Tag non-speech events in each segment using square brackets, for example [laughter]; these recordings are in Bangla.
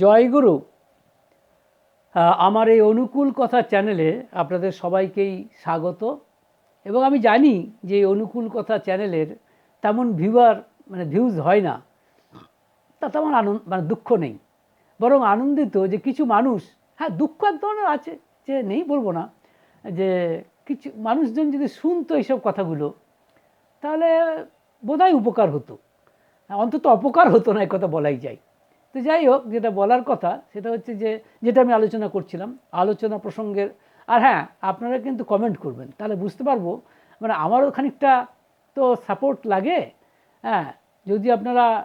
জয়গুরু আমার এই অনুকূল কথা চ্যানেলে আপনাদের সবাইকেই স্বাগত। এবং আমি জানি যে এই অনুকূল কথা চ্যানেলের তেমন ভিউয়ার মানে ভিউজ হয় না। তাতে আমার আনন্দ মানে দুঃখ নেই। বরং আনন্দিত যে কিছু মানুষ হ্যাঁ দুঃখ এক ধরনের আছে যে নেই বলব না, যে কিছু মানুষজন যদি শুনতো এইসব কথাগুলো, তাহলে বোধহয় উপকার হতো। অন্তত অপকার হতো না কথা বলাই যায়। তো যাই হোক যেটা বলার কথা, সেটা হচ্ছে যে, যেটা আমি আলোচনা করছিলাম, আলোচনা প্রসঙ্গের, আর হ্যাঁ আপনারা কিন্তু কমেন্ট করবেন, তাহলে বুঝতে পারব মানে আমারও খানিকটা তো সাপোর্ট লাগে হ্যাঁ যদি আপনারা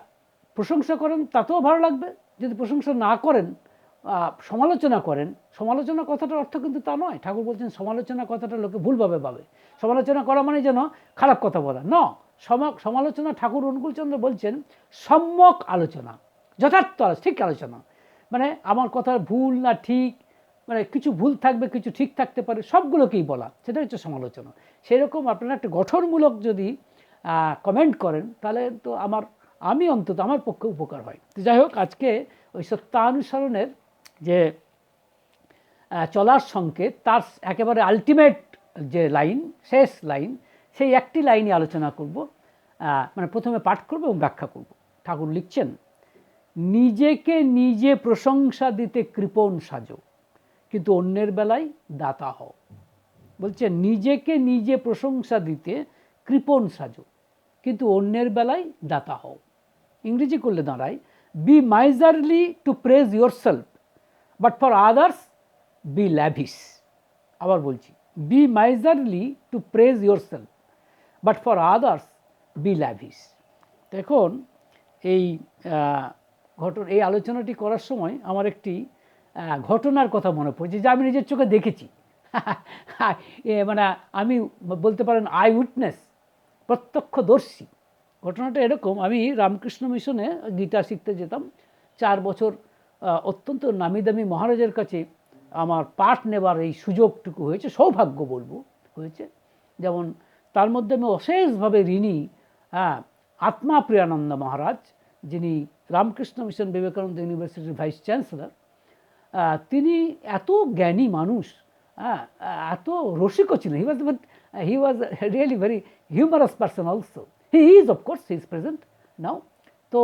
প্রশংসা করেন, তাতেও ভালো লাগবে, যদি প্রশংসা না করেন সমালোচনা করেন, সমালোচনা কথাটার অর্থ কিন্তু তা নয়, ঠাকুর বলছেন সমালোচনা কথাটা লোকে ভুলভাবে পাবে সমালোচনা করা মানে যেন খারাপ কথা বলা, ন, সমা- সমালোচনা ঠাকুর অনুকূলচন্দ্র বলছেন সম্যক আলোচনা যথার্থ ঠিক আলোচনা। মানে আমার কথার ভুল না ঠিক মানে কিছু ভুল থাকবে, কিছু ঠিক থাকতে পারে, সবগুলোকেই বলা সেটা হচ্ছে সমালোচনা। সেরকম আপনারা একটা গঠনমূলক যদি কমেন্ট করেন, তাহলে তো আমার, আমি অন্তত আমার পক্ষে উপকার হয়। তো যাই হোক, আজকে ওই সত্যানুসরণের যে চলার সংকেত, তার একেবারে আলটিমেট যে লাইন শেষ লাইন সেই একটি লাইনই আলোচনা করব মানে প্রথমে পাঠ করব এবং ব্যাখ্যা করব। ঠাকুর লিখছেন নিজেকে নিজে প্রশংসা দিতে কৃপণ সাজো। কিন্তু অন্যের বেলায় দাতা হও। বলছে, নিজেকে নিজে প্রশংসা দিতে কৃপণ সাজো। কিন্তু অন্যের বেলায় দাতা হও। ইংরেজি করলে দাঁড়ায় be miserly to praise yourself but for others be lavish আবার বলছি be miserly to praise yourself but for others be lavish দেখুন এই ঘটন, এই আলোচনাটি করার সময় আমার একটি ঘটনার কথা মনে পড়ছে, যা আমি নিজের চোখে দেখেছি। [laughs] মানে আমি বলতে পারেন আই উইটনেস প্রত্যক্ষদর্শী। ঘটনাটা এরকম, আমি রামকৃষ্ণ মিশনে গীতা শিখতে যেতাম। চার বছর অত্যন্ত নামি দামি মহারাজের কাছে আমার পাঠ নেবার এই সুযোগটুকু হয়েছে, সৌভাগ্য বলব, হয়েছে। যেমন, তার মধ্যে আমি অশেষভাবে ঋণী হ্যাঁ আত্মা প্রিয়ানন্দ মহারাজ যিনি রামকৃষ্ণ মিশন বিবেকানন্দ ইউনিভার্সিটির ভাইস চ্যান্সেলর তিনি এত জ্ঞানী মানুষ হ্যাঁ এত রসিকও ছিলেন। He was but he was really very humorous person also he is of course he is present now তো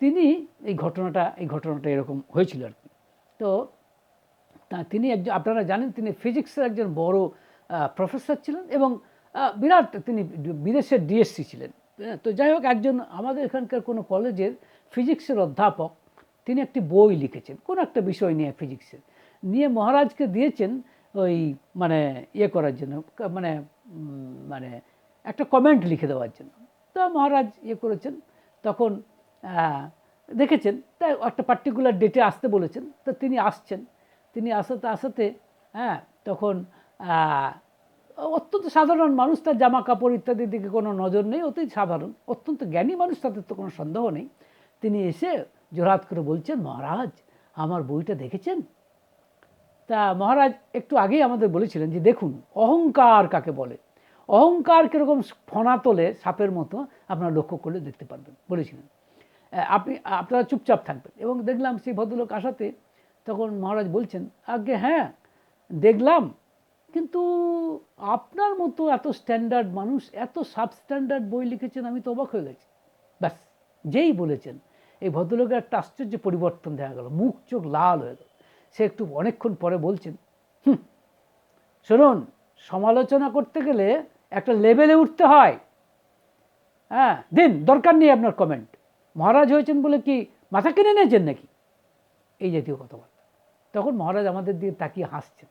তিনি এই ঘটনাটা এই ঘটনাটা এরকম হয়েছিল আর কি। তো তিনি একজন, আপনারা জানেন তিনি ফিজিক্সের একজন বড় প্রফেসর ছিলেন এবং বিরাট তিনি বিদেশের ডিএসসি ছিলেন। তো যাই হোক, একজন আমাদের এখানকার কোনো কলেজের ফিজিক্সের অধ্যাপক, তিনি একটি বই লিখেছেন, কোনো একটা বিষয় নিয়ে ফিজিক্সের, নিয়ে মহারাজকে দিয়েছেন ওই মানে ইয়ে করার জন্য মানে মানে একটা কমেন্ট লিখে দেওয়ার জন্য। তো মহারাজ ইয়ে করেছেন, তখন দেখেছেন, তাই একটা পার্টিকুলার ডেটে আসতে বলেছেন, তো তিনি আসছেন, তিনি আসাতে আসাতে হ্যাঁ তখন অত্যন্ত সাধারণ মানুষ, তার জামা কাপড় ইত্যাদির দিকে কোনো নজর নেই, অতি সাধারণ। অত্যন্ত জ্ঞানী মানুষ তাদের তো কোনো সন্দেহ নেই। তিনি এসে জোরাত করে বলছেন, মহারাজ, আমার বইটা দেখেছেন? তা মহারাজ একটু আগেই আমাদের বলেছিলেন যে, দেখুন, অহংকার কাকে বলে? অহংকার কীরকম ফনা তোলে সাপের মতো, আপনারা লক্ষ্য করলে দেখতে পারবেন। বলেছিলেন। আপনি, আপনারা চুপচাপ থাকবেন। এবং দেখলাম সেই ভদ্রলোক আসাতে তখন মহারাজ বলছেন আগে হ্যাঁ দেখলাম। কিন্তু আপনার মতো এত স্ট্যান্ডার্ড মানুষ, এত সাবস্ট্যান্ডার্ড বই লিখেছেন, আমি তো অবাক হয়ে গেছি। ব্যাস, যেই বলেছেন, এই ভদ্রলোকের একটা আশ্চর্য পরিবর্তন দেখা গেল। মুখ চোখ লাল হয়ে গেল। সে একটু অনেকক্ষণ পরে বলছেন, হুম, শুনুন, সমালোচনা করতে গেলে একটা লেভেলে উঠতে হয়। হ্যাঁ দিন, দরকার নেই আপনার কমেন্ট মহারাজ হয়েছেন বলে কি মাথা কিনে নিয়েছেন নাকি? এই জাতীয় কথাবার্তা। তখন মহারাজ আমাদের দিকে তাকিয়ে হাসছেন।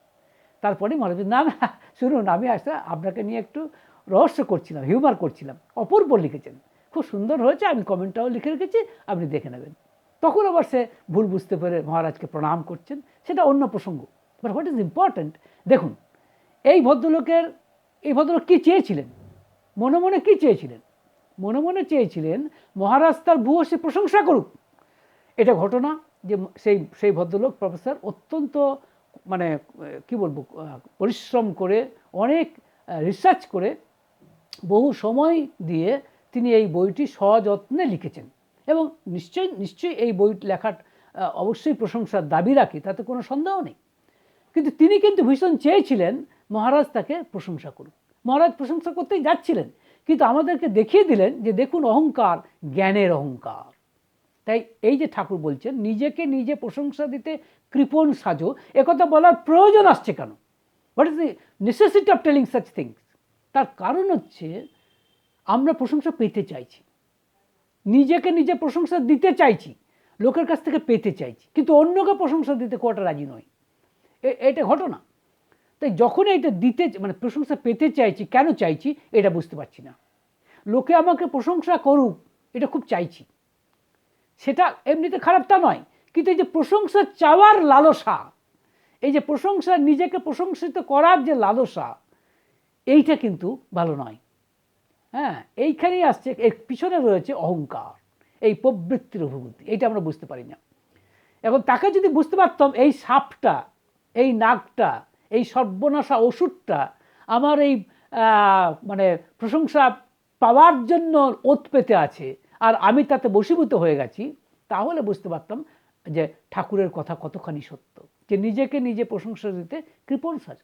তারপরে মহারাজ বললেন, না না শুনুন আমি আসলে আপনাকে নিয়ে একটু রহস্য করছিলাম হিউমার করছিলাম। অপূর্ব লিখেছেন। খুব সুন্দর হয়েছে আমি কমেন্টটাও লিখে রেখেছি আপনি দেখে নেবেন। তখন আবার সে ভুল বুঝতে পেরে মহারাজকে প্রণাম করছেন সেটা অন্য প্রসঙ্গ। বাট হোয়াট ইজ ইম্পর্ট্যান্ট দেখুন এই ভদ্রলোকের এই ভদ্রলোক কী চেয়েছিলেন? মনে মনে কী চেয়েছিলেন? মনে মনে চেয়েছিলেন মহারাজ তার ভূয়সী প্রশংসা করুক। এটা ঘটনা যে সেই সেই ভদ্রলোক প্রফেসর অত্যন্ত মানে কি বলব, পরিশ্রম করে, অনেক রিসার্চ করে বহু সময় দিয়ে তিনি এই বইটি সযত্নে লিখেছেন। এবং নিশ্চয়ই নিশ্চয়ই এই বই লেখার অবশ্যই প্রশংসার দাবি রাখি, তাতে কোনো সন্দেহ নেই। কিন্তু তিনি কিন্তু ভীষণ চেয়েছিলেন মহারাজ তাকে প্রশংসা করুন মহারাজ প্রশংসা করতেই যাচ্ছিলেন, কিন্তু আমাদেরকে দেখিয়ে দিলেন যে দেখুন অহংকার, জ্ঞানের অহংকার। তাই এই যে ঠাকুর বলছেন, নিজেকে নিজে প্রশংসা দিতে কৃপণ সাজো, একথা বলার প্রয়োজন আসছে কেন? What is the necessity of telling such things তার কারণ হচ্ছে, আমরা প্রশংসা পেতে চাইছি। নিজেকে নিজে প্রশংসা দিতে চাইছি, লোকের কাছ থেকে পেতে চাইছি, কিন্তু অন্যকে প্রশংসা দিতে কোয়াটা রাজি নয়। এটা ঘটনা। তাই যখন এটা দিতে মানে প্রশংসা পেতে চাইছি, কেন চাইছি, এটা বুঝতে পারছি না। লোকে আমাকে প্রশংসা করুক, এটা খুব চাইছি। সেটা এমনিতে খারাপ তা নয়। কিন্তু এই যে প্রশংসা চাওয়ার লালসা, এই যে প্রশংসা, নিজেকে প্রশংসিত করার যে লালসা, এইটা কিন্তু ভালো নয়। হ্যাঁ এইখানেই আসছে, এর পিছনে রয়েছে অহংকার, এই প্রবৃত্তির অভিভূতি এইটা আমরা বুঝতে পারি না। এখন তাকে যদি বুঝতে পারতাম, এই সাপটা, এই নাকটা এই সর্বনাশা ওষুধটা আমার এই মানে প্রশংসা পাওয়ার জন্য ওত পেতে আছে আর আমি তাতে বশীভূত হয়ে গেছি, তাহলে বুঝতে পারতাম যে ঠাকুরের কথা কতখানি সত্য, যে নিজেকে নিজে প্রশংসা দিতে কৃপণ সাজ।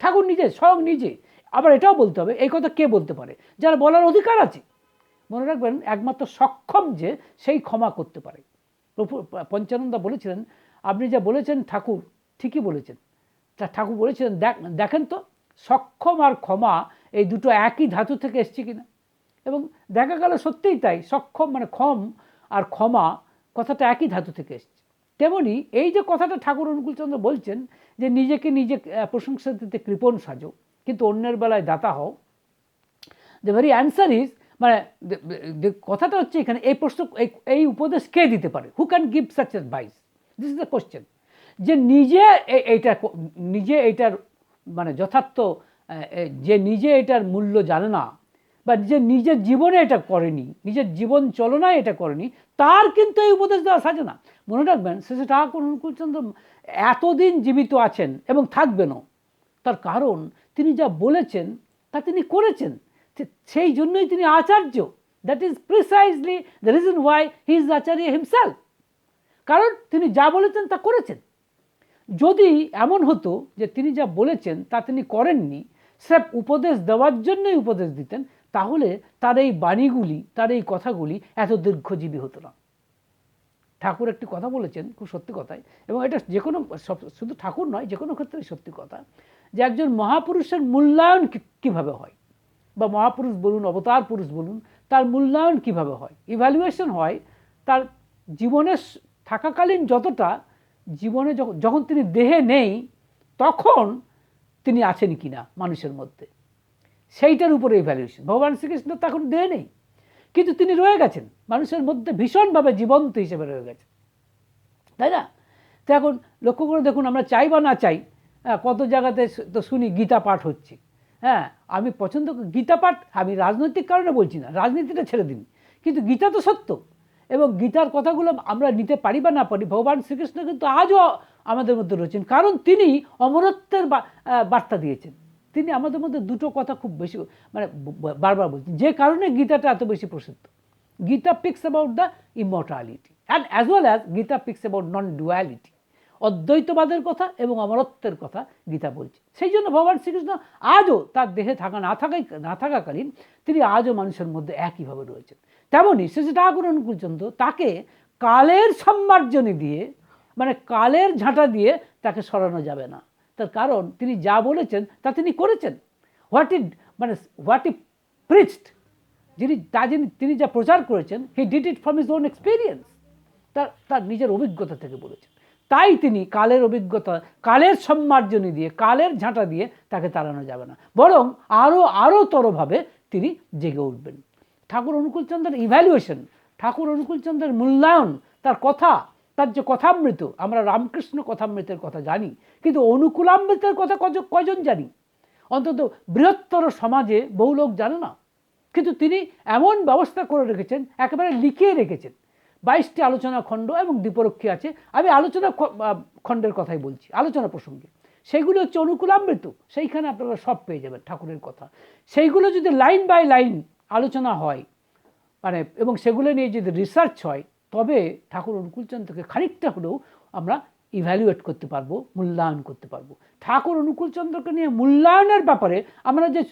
ঠাকুর নিজে, স্বয়ং নিজে। আবার এটাও বলতে হবে, এই কথা কে বলতে পারে? যার বলার অধিকার আছে। মনে রাখবেন, একমাত্র সক্ষম যে সেই ক্ষমা করতে পারে। পঞ্চানন্দা বলেছিলেন, আপনি যা বলেছেন ঠাকুর, ঠিকই বলেছেন। তা ঠাকুর বলেছিলেন, দেখ, দেখেন তো, সক্ষম আর ক্ষমা এই দুটো একই ধাতু থেকে এসছে কিনা? এবং দেখা গেল সত্যিই তাই, সক্ষম মানে ক্ষম আর ক্ষমা কথাটা একই ধাতু থেকে এসছে। তেমনি এই যে কথাটা ঠাকুর অনুকূলচন্দ্র বলছেন যে নিজেকে নিজে প্রশংসা দিতে কৃপণ সাজো, কিন্তু অন্যের বেলায় দাতা হও। দ্য ভেরি অ্যান্সার ইজ মানে কথাটা হচ্ছে এখানে এই প্রশ্ন, এই- উপদেশ কে দিতে পারে? Who can give such advice this is the question যে নিজে এইটা নিজে এইটার মানে যথার্থ যে নিজে এটার মূল্য জানে না বা যে নিজের জীবনে এটা করেনি, নিজের জীবন চলনায় এটা করেনি, তার কিন্তু এই উপদেশ দেওয়া সাজে না। মনে রাখবেন শেষে ঠাকুর অনুকূলচন্দ্র এতদিন জীবিত আছেন এবং থাকবেনও। তার কারণ তিনি যা বলেছেন, তা তিনি করেছেন। সেই জন্যই তিনি আচার্য। That is precisely the reason why he is Acharya himself কারণ তিনি যা বলেছেন, তা করেছেন। যদি এমন হতো যে তিনি যা বলেছেন, তা তিনি করেননি, স্রেফ উপদেশ দেওয়ার জন্যই উপদেশ দিতেন তাহলে তার এই বাণীগুলি, তার এই কথাগুলি এত দীর্ঘজীবী হতো না। ঠাকুর একটি কথা বলেছেন, খুব সত্যি কথাই, এবং এটা যে কোনো শুধু ঠাকুর নয়, যে কোনো ক্ষেত্রে সত্যি কথা, যে একজন মহাপুরুষের মূল্যায়ন কীভাবে হয়? বা মহাপুরুষ বলুন, অবতার পুরুষ বলুন, তার মূল্যায়ন কীভাবে হয়? ইভ্যালুয়েশন হয় তার জীবনে থাকাকালীন যতটা জীবনে যখন তিনি দেহে নেই, তখন তিনি আছেন কিনা মানুষের মধ্যে। সেইটার উপরে ইভ্যালুয়েশন ভগবান শ্রীকৃষ্ণ তখন দেয় নেই। কিন্তু তিনি রয়ে গেছেন। মানুষের মধ্যে ভীষণভাবে জীবন্ত হিসেবে রয়ে গেছেন। তাই না? তো এখন লক্ষ্য করে দেখুন আমরা চাই বা না চাই হ্যাঁ, কত জায়গাতে তো শুনি গীতা পাঠ হচ্ছে। হ্যাঁ আমি পছন্দ গীতা পাঠ আমি রাজনৈতিক কারণে বলছি না রাজনীতিটা ছেড়ে দিন। কিন্তু গীতা তো সত্য। এবং গীতার কথাগুলো আমরা নিতে পারি বা না পারি ভগবান শ্রীকৃষ্ণ কিন্তু আজও আমাদের মধ্যে রয়েছেন। কারণ তিনি অমরত্বের বার্তা দিয়েছেন। তিনি আমাদের মধ্যে দুটো কথা খুব বেশি মানে বারবার বলছেন। যে কারণে গীতাটা এত বেশি প্রসিদ্ধ। Gita speaks about the immortality. And as well as Gita speaks about non duality অদ্বৈতবাদের কথা এবং অমরত্বের কথা গীতা বলছে। সেই জন্য ভগবান শ্রীকৃষ্ণ আজও তার দেহে থাকা, না থাকাই, না থাকাকালীন তিনি আজও মানুষের মধ্যে একইভাবে রয়েছেন। তেমনই শ্রী ঠাকুর অনুকূলচন্দ্র তাকে কালের সম্মার্জনী দিয়ে মানে কালের ঝাঁটা দিয়ে তাকে সরানো যাবে না। তার কারণ তিনি যা বলেছেন, তা তিনি করেছেন। হোয়াট ইট মানে হোয়াট ই প্রিচড যিনি, তা যিনি, তিনি যা প্রচার করেছেন he did it from his own experience তার তার নিজের অভিজ্ঞতা থেকে বলেছেন। তাই তিনি কালের অভিজ্ঞতা, কালের সম্মার্জনী দিয়ে কালের ঝাঁটা দিয়ে তাকে তাড়ানো যাবে না। বরং আরও আরও তরভাবে তিনি জেগে উঠবেন। ঠাকুর অনুকূলচন্দ্রের ইভ্যালুয়েশন ঠাকুর অনুকূলচন্দ্রের মূল্যায়ন, তার কথা তার যে কথামৃত, আমরা রামকৃষ্ণ কথামৃতের কথা জানি, কিন্তু অনুকূলামৃতের কথা কজ- কজন জানি? অন্তত বৃহত্তর সমাজে বহু লোক জানে না। কিন্তু তিনি এমন ব্যবস্থা করে রেখেছেন, একেবারে লিখিয়ে রেখেছেন। বাইশটি আলোচনা খণ্ড এবং দ্বীপরক্ষী আছে। আমি আলোচনা খণ্ডের কথাই বলছি, আলোচনা প্রসঙ্গে। সেইগুলো হচ্ছে অনুকূলামৃত, সেইখানে আপনারা সব পেয়ে যাবেন ঠাকুরের কথা। সেইগুলো যদি লাইন বাই লাইন আলোচনা হয় মানে এবং সেগুলো নিয়ে যদি রিসার্চ হয় তবে ঠাকুর অনুকূলচন্দ্রকে খানিকটা হলেও আমরা ইভ্যালুয়েট করতে পারব, মূল্যায়ন করতে পারব। ঠাকুর অনুকূলচন্দ্রকে নিয়ে মূল্যায়নের ব্যাপারে আমরা যে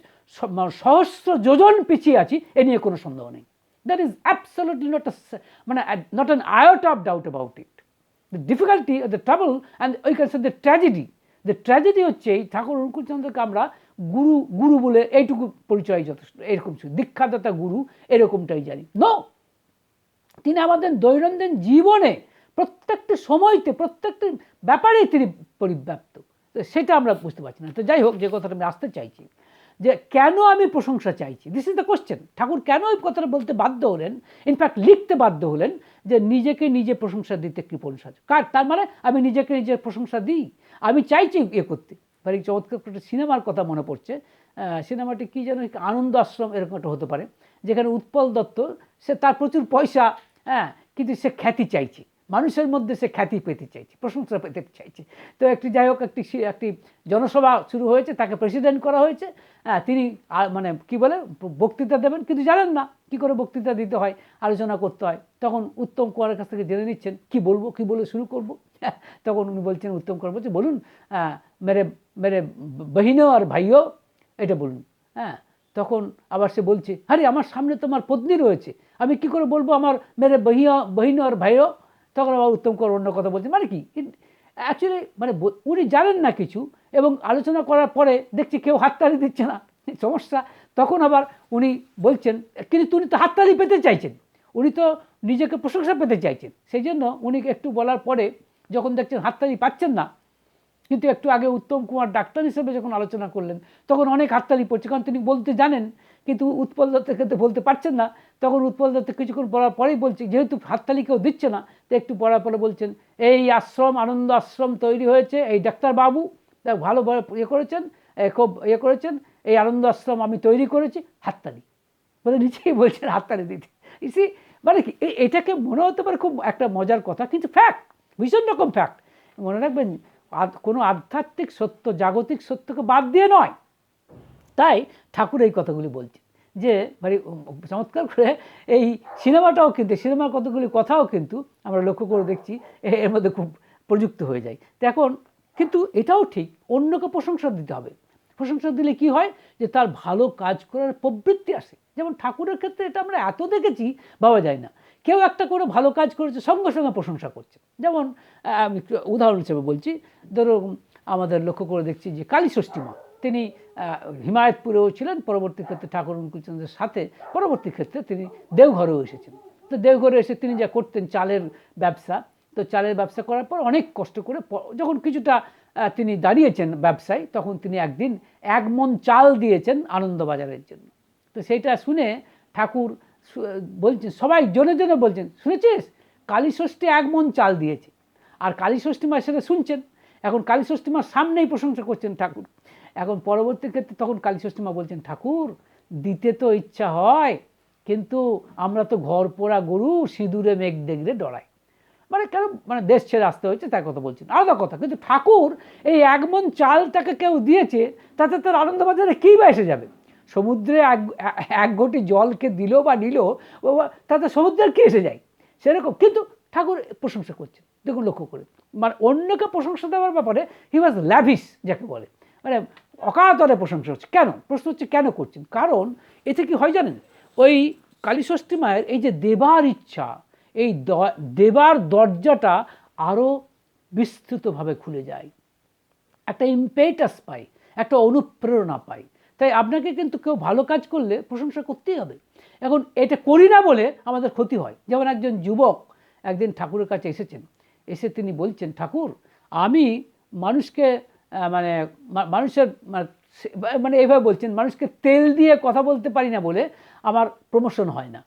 সহস্র যোজন পিছিয়ে আছি, এ নিয়ে কোনো সন্দেহ নেই। দ্যাট ইজ অ্যাবসলিউটলি নট মানে not an iota of doubt about it the difficulty the trouble and ওই can the tragedy the tragedy হচ্ছে এই ঠাকুর অনুকূলচন্দ্রকে আমরা গুরু গুরু বলে এইটুকু পরিচয় যথেষ্ট, এরকম দীক্ষাদাতা গুরু এরকমটাই জানি। নো তিনি আমাদের দৈনন্দিন জীবনে প্রত্যেকটি সময়তে, প্রত্যেকটি ব্যাপারেই তিনি পরিব্যাপ্ত। সেটা আমরা বুঝতে পারছি না। তো যাই হোক, যে কথাটা আমি আসতে চাইছি, যে কেন আমি প্রশংসা চাইছি? This is the question Thakur কেন ওই কথাটা বলতে বাধ্য হলেন? ইনফ্যাক্ট লিখতে বাধ্য হলেন যে নিজেকে নিজে প্রশংসা দিতে কৃপণ সাজ কার? তার মানে আমি নিজেকে নিজের প্রশংসা দিই। আমি চাইছি ইয়ে করতে। ভারী চমৎকার একটা সিনেমার কথা মনে পড়ছে। সিনেমাটি কী যেন আনন্দ আশ্রম এরকম একটা হতে পারে। যেখানে উৎপল দত্ত, সে তার প্রচুর পয়সা হ্যাঁ কিন্তু সে খ্যাতি চাইছে। মানুষের মধ্যে সে খ্যাতি পেতে চাইছে, প্রশংসা পেতে চাইছে। তো একটি যাই হোক, একটি একটি জনসভা শুরু হয়েছে, তাকে প্রেসিডেন্ট করা হয়েছে। হ্যাঁ তিনি মানে কি বলে, বক্তৃতা দেবেন, কিন্তু জানেন না কি করে বক্তৃতা দিতে হয়, আলোচনা করতে হয়। তখন উত্তম কুমারের কাছ থেকে জেনে নিচ্ছেন, কি বলব, কি বলে শুরু করব? [laughs] তখন উনি বলছেন, উত্তম কুমার বলছে বলুন মেরে মেরে বহিনও আর ভাইও, এটা বলুন। হ্যাঁ তখন আবার সে বলছে, আরে, আমার সামনে তোমার পত্নী রয়েছে। আমি কি করে বলব আমার মেরে বহিয়া, বহিন আর ভাইও তখন আবার উত্তম কর অন্য কথা বলছে মানে কি? অ্যাকচুয়ালি মানে উনি জানেন না কিছু এবং আলোচনা করার পরে দেখছি কেউ হাততালি দিচ্ছে না। [laughs] সমস্যা। তখন আবার উনি বলছেন, কিন্তু উনি তো হাততালি পেতে চাইছেন। উনি তো নিজেকে প্রশংসা পেতে চাইছেন। সেই জন্য উনি একটু বলার পরে যখন দেখছেন হাততালি পাচ্ছেন না কিন্তু একটু আগে উত্তম কুমার ডাক্তার হিসেবে যখন আলোচনা করলেন, তখন অনেক হাততালি পড়ছে। কারণ তিনি বলতে জানেন, কিন্তু উৎপল দত্তের ক্ষেত্রে বলতে পারছেন না। তখন উৎপল দত্ত কিছুক্ষণ বলার পরেই বলছে, যেহেতু হাততালি কেউ দিচ্ছে না, তো একটু পড়ার পরে বলছেন, এই আশ্রম, আনন্দ আশ্রম তৈরি হয়েছে, এই ডাক্তারবাবু ভালোভাবে ইয়ে করেছেন খুব ইয়ে করেছেন, এই আনন্দ আশ্রম আমি তৈরি করেছি, হাততালি। বলে নিচেই বলছেন, হাততালি দিতে। ইসি মানে কি এটাকে মনে হতে পারে খুব একটা মজার কথা, কিন্তু ফ্যাক্ট ভীষণ রকম ফ্যাক্ট মনে রাখবেন কোনো আধ্যাত্মিক সত্য, জাগতিক সত্যকে বাদ দিয়ে নয়। তাই ঠাকুর এই কথাগুলি বলছে যে মানে চমৎকার করে এই সিনেমাটাও কিন্তু, সিনেমার কতগুলি কথাও কিন্তু আমরা লক্ষ্য করে দেখছি এর মধ্যে খুব প্রযুক্ত হয়ে যায়। তো এখন কিন্তু এটাও ঠিক, অন্যকে প্রশংসা দিতে হবে। প্রশংসা দিলে কি হয়? যে তার ভালো কাজ করার প্রবৃত্তি আসে। যেমন ঠাকুরের ক্ষেত্রে এটা আমরা এত দেখেছি, ভাবা যায় না। কেউ একটা করে ভালো কাজ করেছে, সঙ্গে সঙ্গে প্রশংসা করছে। যেমন আমি উদাহরণ হিসেবে বলছি ধরো আমাদের লক্ষ্য করে দেখছি যে কালী ষষ্ঠী মা, তিনি হিমায়তপুরেও ছিলেন, পরবর্তী ক্ষেত্রে ঠাকুর অনুকূলচন্দ্রের সাথে, পরবর্তী ক্ষেত্রে তিনি দেওঘরেও এসেছেন। তো দেওঘরে এসে তিনি যা করতেন, চালের ব্যবসা, তো চালের ব্যবসা করার পর অনেক কষ্ট করে যখন কিছুটা তিনি দাঁড়িয়েছেন ব্যবসায়, তখন তিনি একদিন এক মন চাল দিয়েছেন আনন্দবাজারের জন্য। তো সেইটা শুনে ঠাকুর বলছেন, সবাই জনে জনে বলছেন, শুনেছিস? কালী ষষ্ঠী এক মন চাল দিয়েছে। আর কালী ষষ্ঠী মা সেটা শুনছেন? এখন কালী ষষ্ঠী মার সামনেই প্রশংসা করছেন ঠাকুর। এখন পরবর্তী ক্ষেত্রে তখন কালী ষষ্ঠী মা বলছেন, ঠাকুর, দিতে তো ইচ্ছা হয়, কিন্তু আমরা তো ঘর পোড়া গরু, সিঁদুরে মেঘ দেখলে ডরাই। মানে কেন? মানে দেশ ছেড়ে আসতে হয়েছে, তার কথা বলছেন। আলাদা কথা, কিন্তু ঠাকুর এই একমন চালটাকে কেউ দিয়েছে, তাতে তার আনন্দবাজারে কী বা এসে যাবে? সমুদ্রে এক এক ঘটি জলকে দিল বা নিল তাতে সমুদ্রের কি এসে যায়? সেরকম। কিন্তু ঠাকুর প্রশংসা করছেন। দেখুন লক্ষ্য করে মানে অন্যকে প্রশংসা দেওয়ার ব্যাপারে হি ওয়াজ ল্যাভিস যাকে বলে। মানে অকাতরে প্রশংসা হচ্ছে কেন? প্রশ্ন হচ্ছে, কেন করছেন? কারণ এতে কি হয় জানেন? ওই কালীষষ্ঠী মায়ের এই যে দেবার ইচ্ছা, এই দেবার দরজাটা আরও বিস্তৃতভাবে খুলে যায়। একটা ইম্পেটাস পাই একটা অনুপ্রেরণা পাই তাই আপনাকে কিন্তু কেউ ভালো কাজ করলে প্রশংসা করতেই হবে। এখন এটা করি না বলে আমাদের ক্ষতি হয়। যেমন একজন যুবক একদিন ঠাকুরের কাছে এসেছেন। এসে তিনি বলছেন, ঠাকুর, আমি মানুষকে মানে মানুষের মানে এইভাবে বলছেন, মানুষকে তেল দিয়ে কথা বলতে পারি না বলে আমার প্রমোশন হয় না।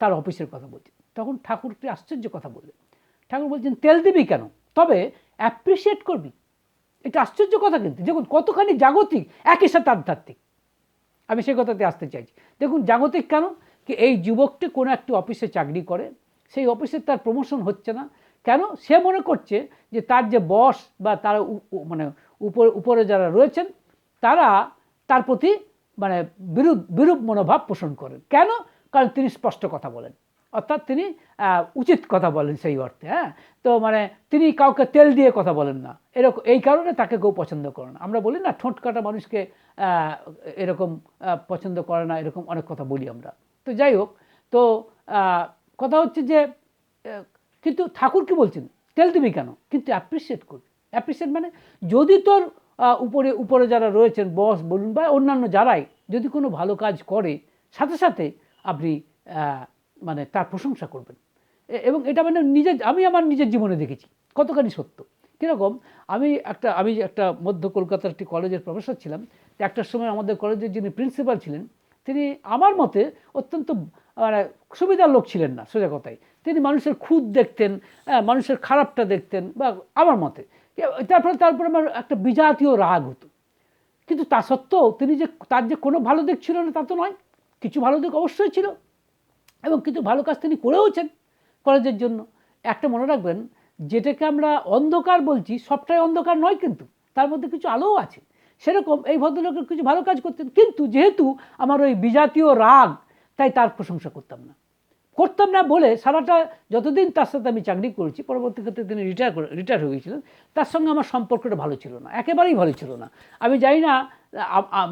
তার অফিসের কথা বলছেন তখন ঠাকুর একটি আশ্চর্য কথা বললেন। ঠাকুর বলছেন, তেল দিবি কেন? তবে অ্যাপ্রিসিয়েট করবি। এটা আশ্চর্য কথা কিন্তু। দেখুন, কতখানি জাগতিক, একই সাথে আধ্যাত্মিক। আমি সে কথাতে আসতে চাইছি। দেখুন, জাগতিক কেন? কি এই যুবকটি কোনো একটি অফিসে চাকরি করে, সেই অফিসে তার প্রমোশন হচ্ছে না। কেন? সে মনে করছে যে তার যে বস বা তার মানে উপরে উপরে যারা রয়েছেন, তারা তার প্রতি মানে বিরূপ বিরূপ মনোভাব পোষণ করেন। কেন? কারণ তিনি স্পষ্ট কথা বলেন। অর্থাৎ তিনি উচিত কথা বলেন সেই অর্থে হ্যাঁ? তো মানে তিনি কাউকে তেল দিয়ে কথা বলেন না। এরকম, এই কারণে তাকে কেউ পছন্দ করে না। আমরা বলি না, ঠোঁট কাটা মানুষকে এরকম পছন্দ করে না, এরকম অনেক কথা বলি আমরা। তো যাই হোক, তো কথা হচ্ছে যে কিন্তু ঠাকুর কি বলছেন? তেল দিবি কেন? কিন্তু অ্যাপ্রিসিয়েট করবি অ্যাপ্রিসিয়েট মানে যদি তোর উপরে উপরে যারা রয়েছেন বস বলুন বা অন্যান্য যারাই, যদি কোনো ভালো কাজ করে, সাথে সাথে আপনি মানে তার প্রশংসা করবেন। এবং এটা মানে নিজের আমি আমার নিজের জীবনে দেখেছি কতখানি সত্য। কীরকম? আমি একটা আমি একটা মধ্য কলকাতার একটি কলেজের প্রফেসর ছিলাম তো একটার সময় আমাদের কলেজের যিনি প্রিন্সিপাল ছিলেন তিনি আমার মতে অত্যন্ত মানে সুবিধার লোক ছিলেন না সোজা কথাই তিনি মানুষের খুদ দেখতেন হ্যাঁ, মানুষের খারাপটা দেখতেন বা আমার মতে। তারপরে তারপরে আমার একটা বিজাতীয় রাগ হতো। কিন্তু তা সত্ত্বেও তিনি যে তার যে কোনো ভালো দিক ছিল না তা তো নয়। কিছু ভালো দিক অবশ্যই ছিল। এবং কিছু ভালো কাজ তিনি করেওছেন কলেজের জন্য। একটা মনে রাখবেন, যেটাকে আমরা অন্ধকার বলছি, সবটাই অন্ধকার নয় কিন্তু, তার মধ্যে কিছু আলোও আছে। সেরকম এই ভদ্রলোকের কিছু ভালো কাজ করতেন, কিন্তু যেহেতু আমার ওই বিজাতীয় রাগ, তাই তার প্রশংসা করতাম না। করতাম না বলে সারাটা যতদিন তার সাথে আমি চাকরি করেছি, পরবর্তী ক্ষেত্রে তিনি রিটায়ার রিটায়ার হয়ে গেছিলেন, তার সঙ্গে আমার সম্পর্কটা ভালো ছিল না, একেবারেই ভালো ছিল না। আমি জানি না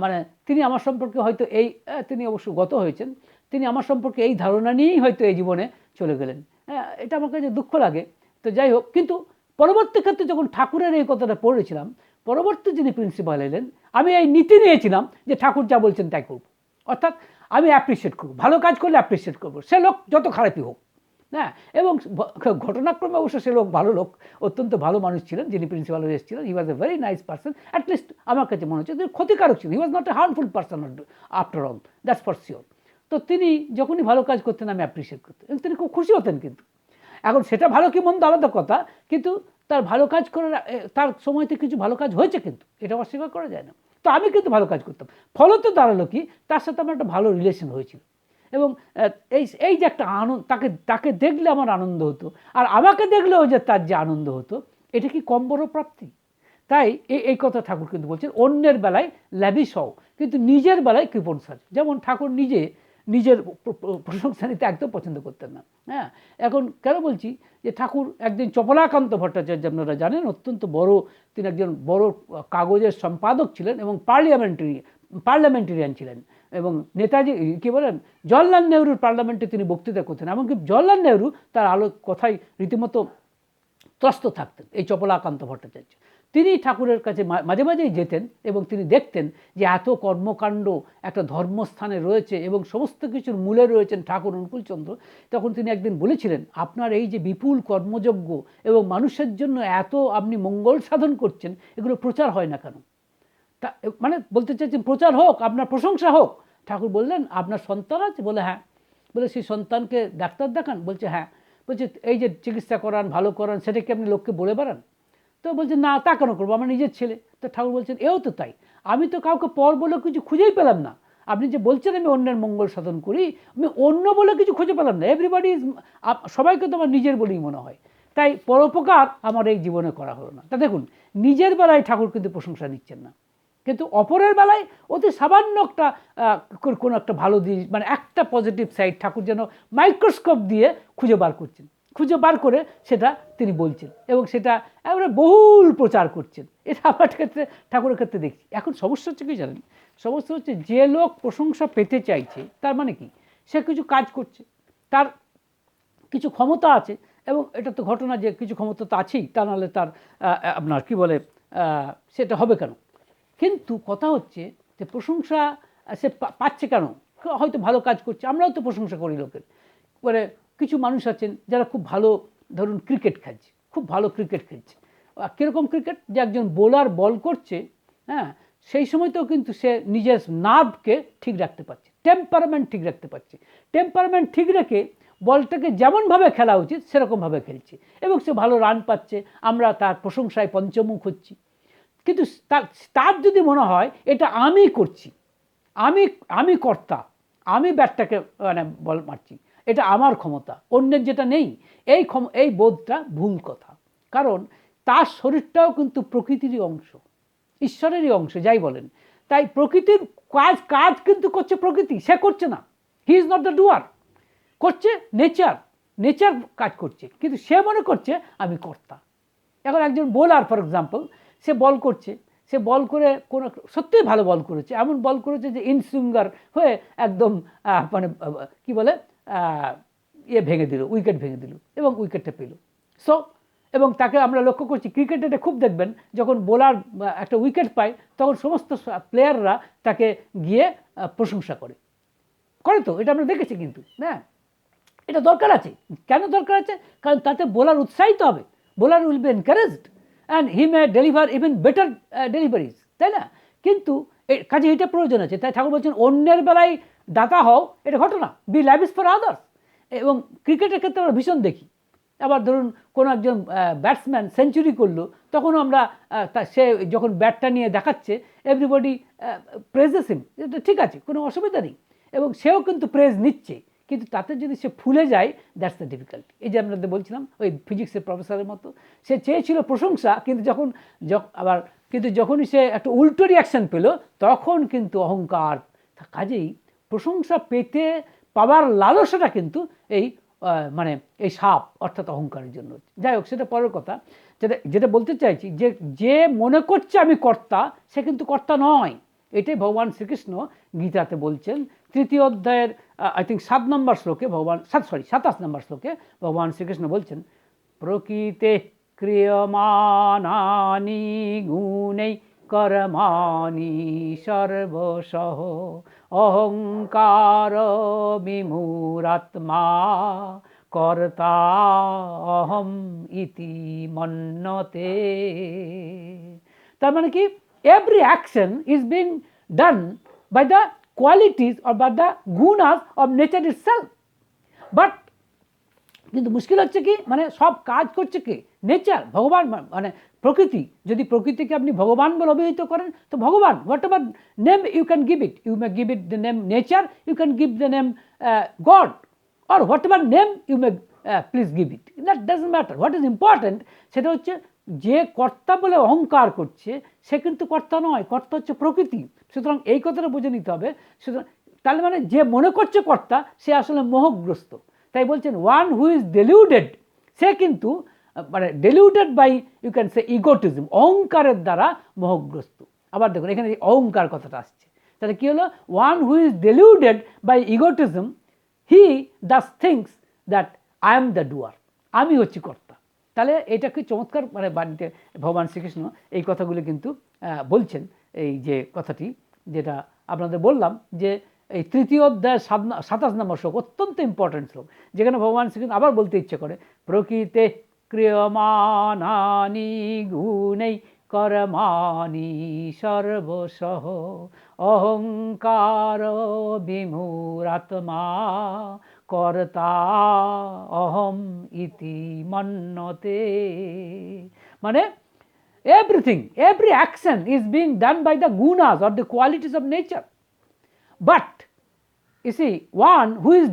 মানে তিনি আমার সম্পর্কে হয়তো এই তিনি অবশ্য গত হয়েছেন, তিনি আমার সম্পর্কে এই ধারণা নিয়েই হয়তো এই জীবনে চলে গেলেন। এটা আমার কাছে দুঃখ লাগে, তো যাই হোক, কিন্তু পরবর্তী ক্ষেত্রে যখন ঠাকুরের এই কথাটা পড়েছিলাম, পরবর্তী যিনি প্রিন্সিপাল এলেন, আমি এই নীতি নিয়েছিলাম যে ঠাকুর যা বলছেন তাই করব। অর্থাৎ আমি অ্যাপ্রিসিয়েট করব। ভালো কাজ করলে অ্যাপ্রিসিয়েট করব। সে লোক যত খারাপই হোক হ্যাঁ? এবং ঘটনাক্রমে অবশ্য সে লোক ভালো লোক, অত্যন্ত ভালো মানুষ ছিলেন, যিনি প্রিন্সিপাল হয়ে এসেছিলেন। He was a very nice person at least আমার কাছে মনে হচ্ছে যে ক্ষতিকারক ছিল he was not a harmful person after all that's for sure তো তিনি যখনই ভালো কাজ করতেন, আমি অ্যাপ্রিসিয়েট করতেন এবং তিনি খুব খুশি হতেন কিন্তু। এখন সেটা ভালো কি মন্দ আলাদা কথা, কিন্তু তার ভালো কাজ করার তার সময়তে কিছু ভালো কাজ হয়েছে কিন্তু। এটা অস্বীকার করা যায় না। তো আমি কিন্তু ভালো কাজ করতাম। ফলত দাঁড়াল কি? তার সাথে আমার একটা ভালো রিলেশন হয়েছিল। এবং এই এই যে একটা আনন্দ, তাকে তাকে দেখলে আমার আনন্দ হতো। আর আমাকে দেখলেও যে তার যে আনন্দ হতো, এটা কি কম বড় প্রাপ্তি? তাই এই কথা ঠাকুর কিন্তু বলছেন, অন্যের বেলায় ল্যাবিস হও। কিন্তু নিজের বেলায় কৃপণ সাজ। যেমন ঠাকুর নিজে নিজের প্র- প্র- প্রশংসা নিতে একদম পছন্দ করতেন না। হ্যাঁ? এখন কেন বলছি যে ঠাকুর একদিন চপলাকান্ত ভট্টাচার্য আপনারা জানেন, অত্যন্ত বড়, তিনি একজন বড় কাগজের সম্পাদক ছিলেন এবং পার্লিয়ামেন্টারি, পার্লামেন্টেরিয়ান ছিলেন এবং নেতাজি, কী বলেন, জওয়াহরলাল নেহরুর পার্লামেন্টে তিনি বক্তৃতা করতেন, এমনকি জওয়াহরলাল নেহরু তার আলো কথাই রীতিমতো ত্রস্ত থাকতেন, এই চপলাকান্ত ভট্টাচার্য। তিনি ঠাকুরের কাছে মাঝে মাঝেই যেতেন এবং তিনি দেখতেন যে এত কর্মকাণ্ড একটা ধর্মস্থানে রয়েছে এবং সমস্ত কিছুর মূলে রয়েছেন ঠাকুর অনুকূলচন্দ্র। তখন তিনি একদিন বলেছিলেন, আপনার এই যে বিপুল কর্মযজ্ঞ এবং মানুষের জন্য এত আপনি মঙ্গল সাধন করছেন, এগুলো প্রচার হয় না কেন? তা মানে বলতে চাইছেন, প্রচার হোক, আপনার প্রশংসা হোক। ঠাকুর বললেন, আপনার সন্তান আছে? বলে হ্যাঁ। বলে, সেই সন্তানকে ডাক্তার দেখান? বলছে হ্যাঁ। বলছে, এই যে চিকিৎসা করান, ভালো করান সেটা কি আপনি লোককে বলে বেড়ান? তো বলছে, না, তা কেন করব? আমার নিজের ছেলে। তো ঠাকুর বলছেন, এও তো তাই। আমি তো কাউকে পর বলে কিছু খুঁজেই পেলাম না। আপনি যে বলছেন আমি অন্যের মঙ্গল সাধন করি, আমি অন্য বলে কিছু খুঁজে পেলাম না। এভরিবাডি সবাইকে তো আমার নিজের বলেই মনে হয়। তাই পরোপকার আমার এই জীবনে করা হলো না। তা দেখুন, নিজের বেলায় ঠাকুর কিন্তু প্রশংসা নিচ্ছেন না। কিন্তু অপরের বেলায় অতি সামান্য একটা কোনো একটা ভালো জিনিস মানে একটা পজিটিভ সাইড ঠাকুর যেন মাইক্রোস্কোপ দিয়ে খুঁজে বার করছেন। খুঁজে বার করে সেটা তিনি বলছেন এবং সেটা একেবারে বহুল প্রচার করছেন। এটা আমার ক্ষেত্রে, ঠাকুরের ক্ষেত্রে দেখছি। এখন সমস্যা হচ্ছে কি জানেন? সমস্যা হচ্ছে যে লোক প্রশংসা পেতে চাইছে, তার মানে কি? সে কিছু কাজ করছে, তার কিছু ক্ষমতা আছে এবং এটা তো ঘটনা যে কিছু ক্ষমতা তো আছেই, তা নাহলে তার আপনার কি বলে সেটা হবে কেন? কিন্তু কথা হচ্ছে যে প্রশংসা সে পাচ্ছে কেন? হয়তো ভালো কাজ করছে, আমরাও তো প্রশংসা করি লোকের। মানে কিছু মানুষ আছেন যারা খুব ভালো, ধরুন ক্রিকেট খেলছে, খুব ভালো ক্রিকেট খেলছে। কীরকম ক্রিকেট যে একজন বোলার বল করছে হ্যাঁ সেই সময়তেও কিন্তু সে নিজের নার্ভকে ঠিক রাখতে পারছে টেম্পারমেন্ট ঠিক রাখতে পারছে। টেম্পারমেন্ট ঠিক রেখে বলটাকে যেমনভাবে খেলা উচিত, সেরকমভাবে খেলছে। এবং সে ভালো রান পাচ্ছে, আমরা তার প্রশংসায় পঞ্চমুখ হচ্ছি। কিন্তু তার তার যদি মনে হয়, এটা আমি করছি, আমি আমি কর্তা, আমি ব্যাটটাকে মানে বল মারছি এটা আমার ক্ষমতা, অন্যের যেটা নেই, এই ক্ষম, এই বোধটা ভুল কথা। কারণ তার শরীরটাও কিন্তু প্রকৃতিরই অংশ, ঈশ্বরেরই অংশ, যাই বলেন। তাই প্রকৃতির কাজ কাজ কিন্তু করছে প্রকৃতি, সে করছে না। He is not the doer করছে নেচার নেচার কাজ করছে, কিন্তু সে মনে করছে, আমি কর্তা। এখন একজন বোলার ফর এক্সাম্পল সে বল করছে, সে বল করে কোনো সত্যিই ভালো বল করেছে, এমন বল করেছে যে ইনসুঙ্গার হয়ে একদম মানে কি বলে ইয়ে ভেঙে দিল উইকেট ভেঙে দিল এবং উইকেটটা পেল। সো এবং তাকে আমরা লক্ষ্য করছি ক্রিকেটে এটা খুব দেখবেন, যখন বোলার একটা উইকেট পায়, তখন সমস্ত প্লেয়াররা তাকে গিয়ে প্রশংসা করে। করে তো, এটা আমরা দেখেছি কিন্তু হ্যাঁ? এটা দরকার আছে। কেন দরকার আছে? কারণ তাতে বোলার উৎসাহিত হবে। Bowler will be encouraged and he may deliver even better deliveries তাই না? কিন্তু কাজে এটা প্রয়োজন আছে। তাই ঠাকুর বলছেন, অন্যের বেলায় দাতা হও, এটা ঘটনা। বি লাইভ ফর আদার্স এবং ক্রিকেটের ক্ষেত্রে আমরা ভীষণ দেখি। আবার ধরুন কোনো একজন ব্যাটসম্যান সেঞ্চুরি করল, তখনও আমরা সে যখন ব্যাটটা নিয়ে দেখাচ্ছে এভরিবডি প্রেজেস হিম এটা ঠিক আছে, কোনো অসুবিধা নেই। এবং সেও কিন্তু প্রেজ নিচ্ছে। কিন্তু তাতে যদি সে ফুলে যায় দ্যাটস দ্য ডিফিকাল্টি এই যে আপনাদের বলছিলাম, ওই ফিজিক্সের প্রফেসরের মতো, সে চেয়েছিল প্রশংসা, কিন্তু যখন, যখ- আবার, কিন্তু যখনই সে একটা উল্টো রিয়াকশন পেল, তখন কিন্তু অহংকার কাজেই প্রশংসা পেতে পাওয়ার লালসাটা কিন্তু এই মানে এই সাপ, অর্থাৎ অহংকারের জন্য। যাই হোক, সেটা পরের কথা। যেটা যেটা বলতে চাইছি, যে যে মনে করছে আমি কর্তা, সে কিন্তু কর্তা নয়। এটাই ভগবান শ্রীকৃষ্ণ গীতাতে বলছেন। তৃতীয় অধ্যায়ের আই থিঙ্ক সাত নম্বর শ্লোকে ভগবান, সাত সরি সাতাশ নম্বর শ্লোকে ভগবান শ্রীকৃষ্ণ বলছেন, প্রকৃতে ক্রিয়মানানি গুণেই কর্মাণি সর্বসহ। অহংকার বিমূরাত্মা কর্তা অহম ইতি মন্যতে তার মানে কি? Every action is being done by the qualities or by the gunas of nature itself but কিন্তু মুশকিল হচ্ছে কি? মানে সব কাজ করছে কি? নেচার ভগবান মানে প্রকৃতি। যদি প্রকৃতিকে আপনি ভগবান বলে অভিহিত করেন, তো ভগবান whatever name you can give it you may give it the name nature you can give the name god or whatever name you may please give it that doesn't matter what is important সেটা হচ্ছে যে কর্তা বলে অহংকার করছে, সে কিন্তু কর্তা নয়, কর্তা হচ্ছে প্রকৃতি। সুতরাং এই কথাটা বুঝে নিতে হবে। সুতরাং তাহলে মানে যে মনে করছে কর্তা, সে আসলে মোহগ্রস্ত। তাই বলছেন ওয়ান হু ইজ ডেলিউডেড সে কিন্তু মানে deluded by you can say egotism অহংকারের দ্বারা মোহগ্রস্ত। আবার দেখুন, এখানে অহংকার কথাটা আসছে, তাহলে কী হলো? One who is deluded by egotism he thus thinks that I am the doer আমি হচ্ছি কর্তা। তাহলে এটা কি চমৎকার মানে বাণীতে ভগবান শ্রীকৃষ্ণ এই কথাগুলো কিন্তু বলছেন, এই যে কথাটি, যেটা আপনাদের বললাম যে এই তৃতীয় অধ্যায় সাত- সাতাশ নম্বর শ্লোক, অত্যন্ত ইম্পর্টেন্ট শ্লোক, যেখানে ভগবান শ্রীকৃষ্ণ আবার বলতে ইচ্ছে করে, প্রকৃতে ক্রিয়মানানি গুণেই কর্মাণি সর্বসহ, অহংকার বিমূরাত্মা কর্তা অহম ইতি মন্যতে মানে everything every action is being done by the gunas or the qualities of nature but you see, one who is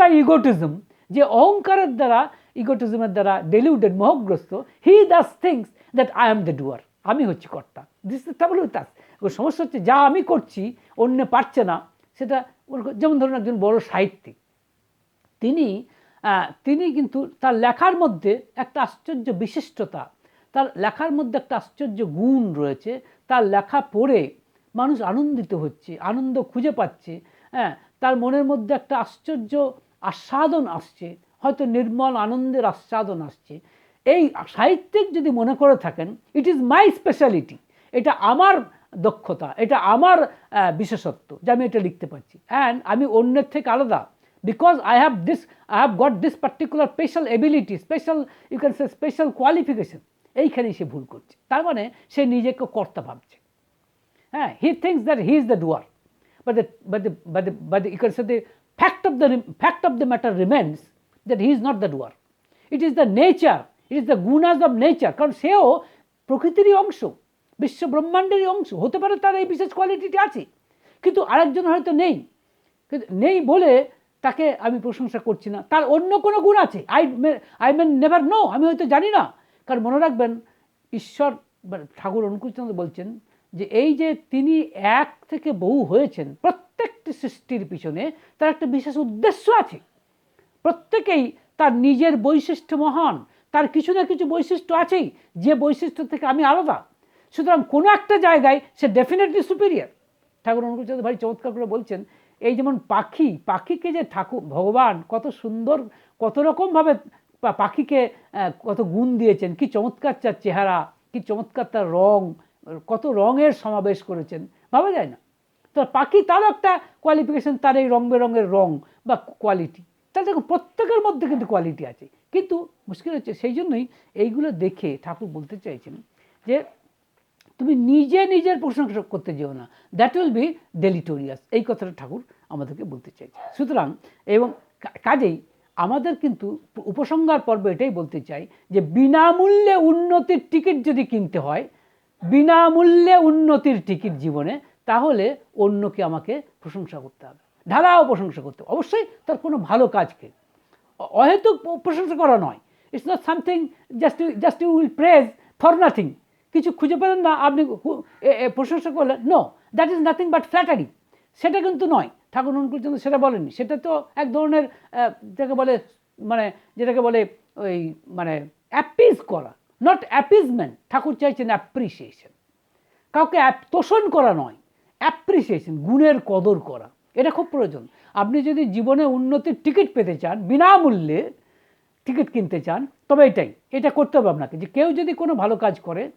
by egotism, যে অহংকারের দ্বারা ইগোটিজমের দ্বারা deluded মোহগ্রস্ত he thus thinks that I am the doer আমি হচ্ছি কর্তা। This is trouble with us সমস্যা হচ্ছে যা আমি করছি, অন্য পারছে না, সেটা যেমন ধরুন একজন বড় সাহিত্যিক, তিনি তিনি কিন্তু তার লেখার মধ্যে একটা আশ্চর্য বিশিষ্টতা, তার লেখার মধ্যে একটা আশ্চর্য গুণ রয়েছে, তার লেখা পড়ে মানুষ আনন্দিত হচ্ছে, আনন্দ খুঁজে পাচ্ছে হ্যাঁ তার মনের মধ্যে একটা আশ্চর্য আস্বাদন আসছে, হয়তো নির্মল আনন্দের আস্বাদন আসছে। এই সাহিত্যিক যদি মনে করে থাকেন ইট ইজ মাই স্পেশালিটি এটা আমার দক্ষতা, এটা আমার বিশেষত্ব যে আমি এটা লিখতে পারছি। অ্যান্ড আমি অন্যের থেকে আলাদা because I have this I have got this particular special ability special you can say special qualification এইখানেই সে ভুল করছে। তার মানে সে নিজেকে কর্তা ভাবছে। হ্যাঁ he thinks that he is the doer but the but the but the but the, you can say the fact of the fact of the matter remains that he is not the doer. It is the nature, it is the gunas of nature. কারণ সেও প্রকৃতিরই অংশ বিশ্ব ব্রহ্মাণ্ডেরই অংশ। হতে পারে তার এই বিশেষ কোয়ালিটিটি আছে কিন্তু আরেকজন হয়তো নেই। কিন্তু নেই বলে তাকে আমি প্রশংসা করছি না। তার অন্য কোনো গুণ আছে। I I mean never know আমি হয়তো জানি না। কারণ মনে রাখবেন ঈশ্বর ঠাকুর অনুকূলচন্দ্র বলছেন যে এই যে তিনি এক থেকে বহু হয়েছেন, প্রত্যেকটি সৃষ্টির পিছনে তার একটা বিশেষ উদ্দেশ্য আছে। প্রত্যেকেই তার নিজের বৈশিষ্ট্য মহান, তার কিছু না কিছু বৈশিষ্ট্য আছেই, যে বৈশিষ্ট্য থেকে আমি আলাদা। সুতরাং কোনো একটা জায়গায় সে ডেফিনেটলি সুপিরিয়ার ঠাকুর অনুকূলচন্দ্র ভাই চমৎকার করে বলছেন, এই যেমন পাখি, পাখিকে যে ঠাকুর, ভগবান কত সুন্দর, কত রকমভাবে পাখিকে কত গুণ দিয়েছেন, কি চমৎকার তার চেহারা, কি চমৎকার তার রং কত রঙের সমাবেশ করেছেন, ভাবা যায় না। তো পাখি তারও একটা কোয়ালিফিকেশন তার এই রং বেরঙের রং বা কোয়ালিটি তার দেখুন, প্রত্যেকের মধ্যে কিন্তু কোয়ালিটি আছে। কিন্তু মুশকিল হচ্ছে, সেই জন্যই এইগুলো দেখে ঠাকুর বলতে চাইছেন যে, তুমি নিজে নিজের প্রশংসা করতে যেও না। দ্যাট উইল বি ডেলিটোরিয়াস এই কথাটা ঠাকুর আমাদেরকে বলতে চাইছে। সুতরাং, এবং কাজেই আমাদের কিন্তু উপসংহার পর্ব এটাই বলতে চাই যে, বিনামূল্যে উন্নতির টিকিট যদি কিনতে হয় বিনামূল্যে উন্নতির টিকিট জীবনে, তাহলে অন্যকে আমাকে প্রশংসা করতে হবে। ঢালাও প্রশংসা করতে হবে। অবশ্যই তার কোনো ভালো কাজকে। অহেতুক প্রশংসা করা নয়। It's not something just you just you will praise for nothing কিছু খুঁজে পেলেন না, আপনি প্রশংসা করলেন। No that is nothing but flattery সেটা কিন্তু নয়। ঠাকুর অনুকূলচন্দ্র সেটা বলেননি। সেটা তো এক ধরনের যেটাকে বলে মানে যেটাকে বলে ওই মানে অ্যাপিজ করা। নট অ্যাপিজমেন্ট ঠাকুর চাইছেন অ্যাপ্রিসিয়েশন কাউকে তোষণ করা নয় অ্যাপ্রিসিয়েশন গুণের কদর করা। এটা খুব প্রয়োজন। আপনি যদি জীবনে উন্নতির টিকিট পেতে চান, বিনামূল্যে টিকিট কিনতে চান, তবে এটাই, এটা করতে হবে আপনাকে। যে কেউ যদি কোনো ভালো কাজ করে,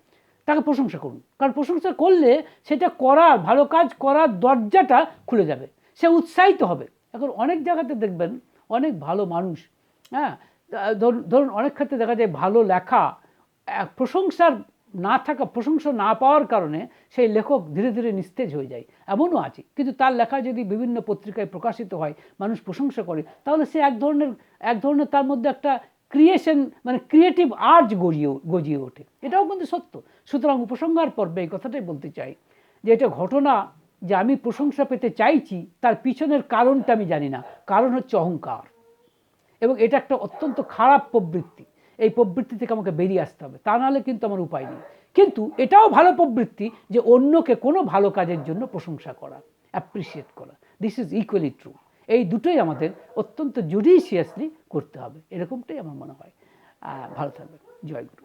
তাকে প্রশংসা করুন। কারণ প্রশংসা করলে সেটা করার ভালো কাজ করার দরজাটা খুলে যাবে। সে উৎসাহিত হবে। এখন অনেক জায়গাতে দেখবেন, অনেক ভালো মানুষ হ্যাঁ ধরুন ধরুন অনেক ক্ষেত্রে দেখা যায় ভালো লেখা প্রশংসার না থাকা, প্রশংসা না পাওয়ার কারণে সেই লেখক ধীরে ধীরে নিস্তেজ হয়ে যায়। এমনও আছে। কিন্তু তার লেখা যদি বিভিন্ন পত্রিকায় প্রকাশিত হয়, মানুষ প্রশংসা করে, তাহলে সে এক ধরনের এক ধরনের তার মধ্যে একটা ক্রিয়েশন মানে ক্রিয়েটিভ আর্ট গজিয়ে গজিয়ে ওঠে। এটাও কিন্তু সত্য। সুতরাং উপসংহার পর্বে এই কথাটাই বলতে চাই যে এটা ঘটনা যে আমি প্রশংসা পেতে চাইছি, তার পিছনের কারণটা আমি জানি না। কারণ হচ্ছে অহংকার। এবং এটা একটা অত্যন্ত খারাপ প্রবৃত্তি। এই প্রবৃত্তি থেকে আমাকে বেরিয়ে আসতে হবে। তা নাহলে কিন্তু আমার উপায় নেই। কিন্তু এটাও ভালো প্রবৃত্তি যে অন্যকে কোনো ভালো কাজের জন্য প্রশংসা করা অ্যাপ্রিসিয়েট করা। দিস ইজ ইকুয়ালি ট্রু এই দুটোই আমাদের অত্যন্ত জুডিশিয়াসলি করতে হবে। এরকমটাই আমার মনে হয়। ভালো থাকবে জয় গুরু।